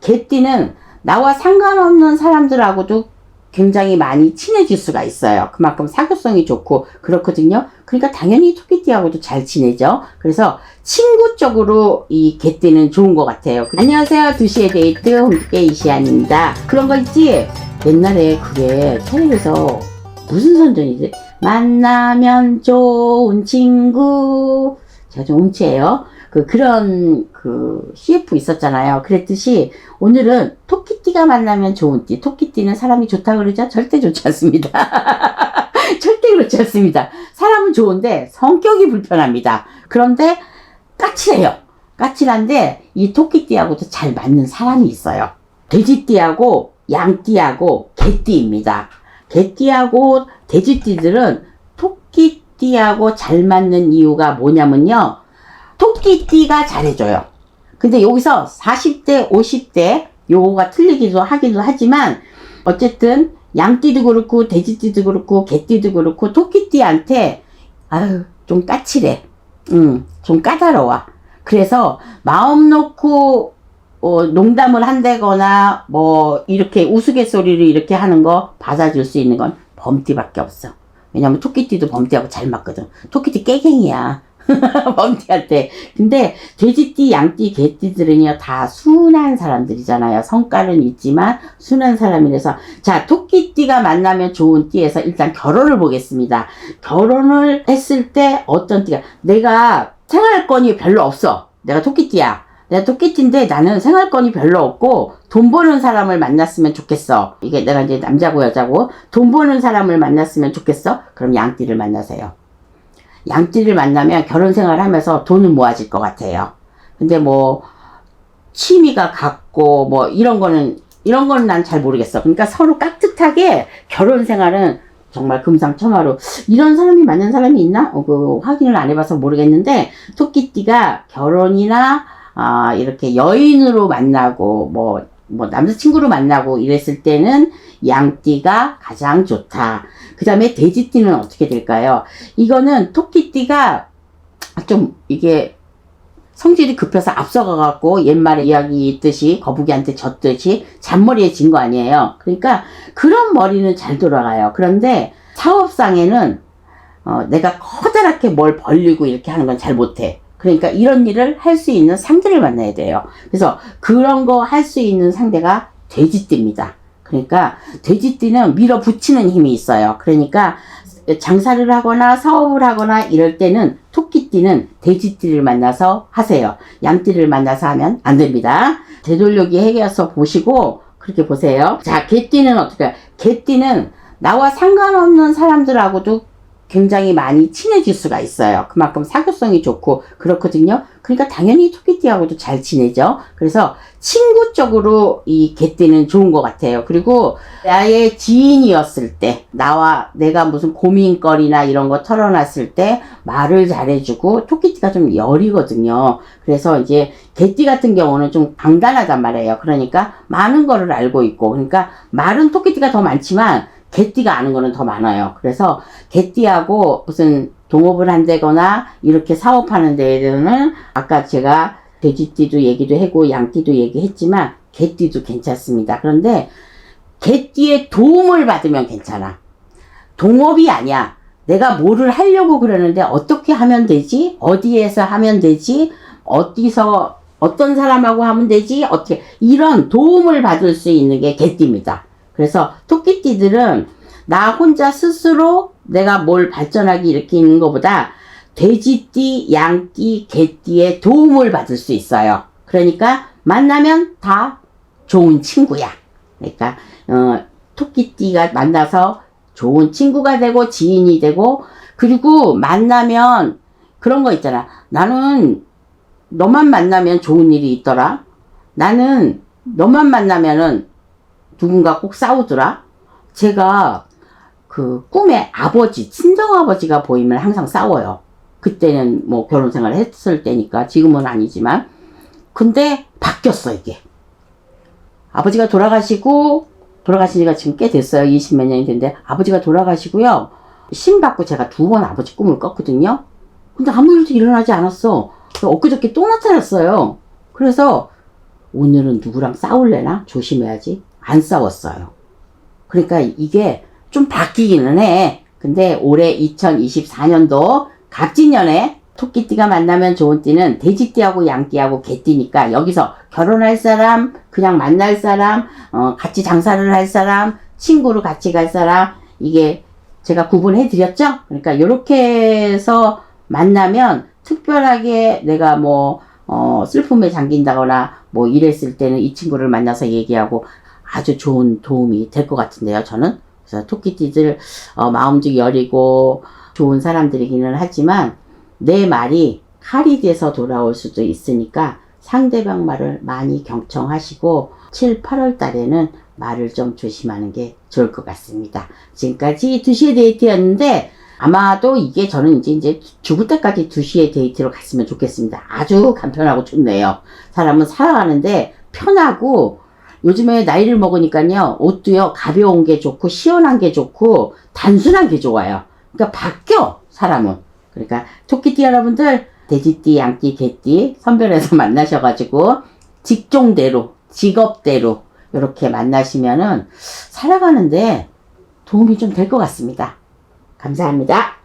개띠는 나와 상관없는 사람들하고도 굉장히 많이 친해질 수가 있어요. 그만큼 사교성이 좋고 그렇거든요. 그러니까 당연히 토끼띠하고도 잘 지내죠. 그래서 친구 쪽으로 이 개띠는 좋은 것 같아요. 안녕하세요. 2시의 데이트 홈케 이시안입니다. 그런 거 있지? 옛날에 그게 텔레비에서 무슨 선전이지? 만나면 좋은 친구. 제가 좀 음치예요. 그 그런 그 CF 있었잖아요. 그랬듯이 오늘은 토끼띠가 만나면 좋은 띠. 토끼띠는 사람이 좋다 그러죠? 절대 좋지 않습니다. 절대 그렇지 않습니다. 사람은 좋은데 성격이 불편합니다. 그런데 까칠해요. 까칠한데 이 토끼띠하고도 잘 맞는 사람이 있어요. 돼지띠하고 양띠하고 개띠입니다. 개띠하고 돼지띠들은 토끼띠하고 잘 맞는 이유가 뭐냐면요. 토끼띠가 잘해줘요. 근데 여기서 40대, 50대 요거가 틀리기도 하기도 하지만 어쨌든 양띠도 그렇고 돼지띠도 그렇고 개띠도 그렇고 토끼띠한테 아유 좀 까칠해. 음, 좀 까다로워. 그래서 마음 놓고 어, 농담을 한다거나 뭐 이렇게 우스갯소리를 이렇게 하는 거 받아줄 수 있는 건 범띠밖에 없어. 왜냐면 토끼띠도 범띠하고 잘 맞거든. 토끼띠 깨갱이야. 범띠한테. 근데 돼지띠, 양띠, 개띠들은요 다 순한 사람들이잖아요. 성깔은 있지만 순한 사람이라서 자 토끼띠가 만나면 좋은 띠에서 일단 결혼을 보겠습니다. 결혼을 했을 때 어떤 띠가 내가 생활권이 별로 없어. 내가 토끼띠야. 내가 토끼띠인데 나는 생활권이 별로 없고 돈 버는 사람을 만났으면 좋겠어. 이게 내가 이제 남자고 여자고 돈 버는 사람을 만났으면 좋겠어. 그럼 양띠를 만나세요. 양띠를 만나면 결혼 생활을 하면서 돈은 모아질 것 같아요. 근데 뭐 취미가 같고 뭐 이런 거는 이런 거는 난 잘 모르겠어. 그러니까 서로 깍듯하게 결혼 생활은 정말 금상첨화로 이런 사람이 맞는 사람이 있나? 어, 그 확인을 안 해봐서 모르겠는데 토끼띠가 결혼이나 아 이렇게 여인으로 만나고 뭐 뭐 남자친구로 만나고 이랬을 때는 양띠가 가장 좋다. 그 다음에 돼지띠는 어떻게 될까요? 이거는 토끼띠가 좀 이게 성질이 급해서 앞서가갖고 옛말에 이야기 있듯이 거북이한테 졌듯이 잔머리에 진 거 아니에요. 그러니까 그런 머리는 잘 돌아가요. 그런데 사업상에는 어, 내가 커다랗게 뭘 벌리고 이렇게 하는 건 잘 못해. 그러니까 이런 일을 할 수 있는 상대를 만나야 돼요. 그래서 그런 거 할 수 있는 상대가 돼지띠입니다. 그러니까 돼지띠는 밀어붙이는 힘이 있어요. 그러니까 장사를 하거나 사업을 하거나 이럴 때는 토끼띠는 돼지띠를 만나서 하세요. 양띠를 만나서 하면 안 됩니다. 되돌려기 해결서 보시고 그렇게 보세요. 자, 개띠는 어떻게? 개띠는 나와 상관없는 사람들하고도 굉장히 많이 친해질 수가 있어요. 그만큼 사교성이 좋고 그렇거든요. 그러니까 당연히 토끼띠하고도 잘 지내죠. 그래서 친구 쪽으로 이 개띠는 좋은 것 같아요. 그리고 나의 지인이었을 때 나와 내가 무슨 고민거리나 이런 거 털어놨을 때 말을 잘해주고 토끼띠가 좀 열이거든요. 그래서 이제 개띠 같은 경우는 좀 강단하단 말이에요. 그러니까 많은 거를 알고 있고 그러니까 말은 토끼띠가 더 많지만 개띠가 아는 거는 더 많아요. 그래서 개띠하고 무슨 동업을 한다거나 이렇게 사업하는 데에는 아까 제가 돼지띠도 얘기도 하고 양띠도 얘기했지만 개띠도 괜찮습니다. 그런데 개띠의 도움을 받으면 괜찮아. 동업이 아니야. 내가 뭐를 하려고 그러는데 어떻게 하면 되지? 어디에서 하면 되지? 어디서 어떤 사람하고 하면 되지? 어떻게 이런 도움을 받을 수 있는 게 개띠입니다. 그래서 토끼띠들은 나 혼자 스스로 내가 뭘 발전하기 일으키는 것보다 돼지띠, 양띠, 개띠의 도움을 받을 수 있어요. 그러니까 만나면 다 좋은 친구야. 그러니까 어, 토끼띠가 만나서 좋은 친구가 되고 지인이 되고 그리고 만나면 그런 거 있잖아. 나는 너만 만나면 좋은 일이 있더라. 나는 너만 만나면은 누군가 꼭 싸우더라. 제가 그 꿈에 아버지, 친정 아버지가 보이면 항상 싸워요. 그때는 뭐 결혼 생활을 했을 때니까 지금은 아니지만 근데 바뀌었어 이게. 아버지가 돌아가시고 돌아가신 지가 지금 꽤 됐어요. 20몇 년이 됐는데 아버지가 돌아가시고요. 신 받고 제가 두 번 아버지 꿈을 꿨거든요. 근데 아무 일도 일어나지 않았어. 엊그저께 또 나타났어요. 그래서 오늘은 누구랑 싸울래나? 조심해야지. 안 싸웠어요. 그러니까 이게 좀 바뀌기는 해. 근데 올해 2024년도 갑진년에 토끼띠가 만나면 좋은 띠는 돼지띠하고 양띠하고 개띠니까 여기서 결혼할 사람, 그냥 만날 사람, 어, 같이 장사를 할 사람, 친구로 같이 갈 사람, 이게 제가 구분해 드렸죠? 그러니까 이렇게 해서 만나면 특별하게 내가 뭐, 어, 슬픔에 잠긴다거나 뭐 이랬을 때는 이 친구를 만나서 얘기하고 아주 좋은 도움이 될 것 같은데요, 저는. 그래서 토끼띠들, 어, 마음도 여리고 좋은 사람들이기는 하지만 내 말이 칼이 돼서 돌아올 수도 있으니까 상대방 말을 많이 경청하시고 7, 8월 달에는 말을 좀 조심하는 게 좋을 것 같습니다. 지금까지 2시의 데이트였는데 아마도 이게 저는 이제 이제 죽을 때까지 2시의 데이트로 갔으면 좋겠습니다. 아주 간편하고 좋네요. 사람은 살아가는데 편하고 요즘에 나이를 먹으니까요 옷도요 가벼운 게 좋고 시원한 게 좋고 단순한 게 좋아요. 그러니까 바뀌어 사람은. 그러니까 토끼띠 여러분들 돼지띠, 양띠, 개띠 선별해서 만나셔가지고 직종대로 직업대로 이렇게 만나시면은 살아가는데 도움이 좀 될 것 같습니다. 감사합니다.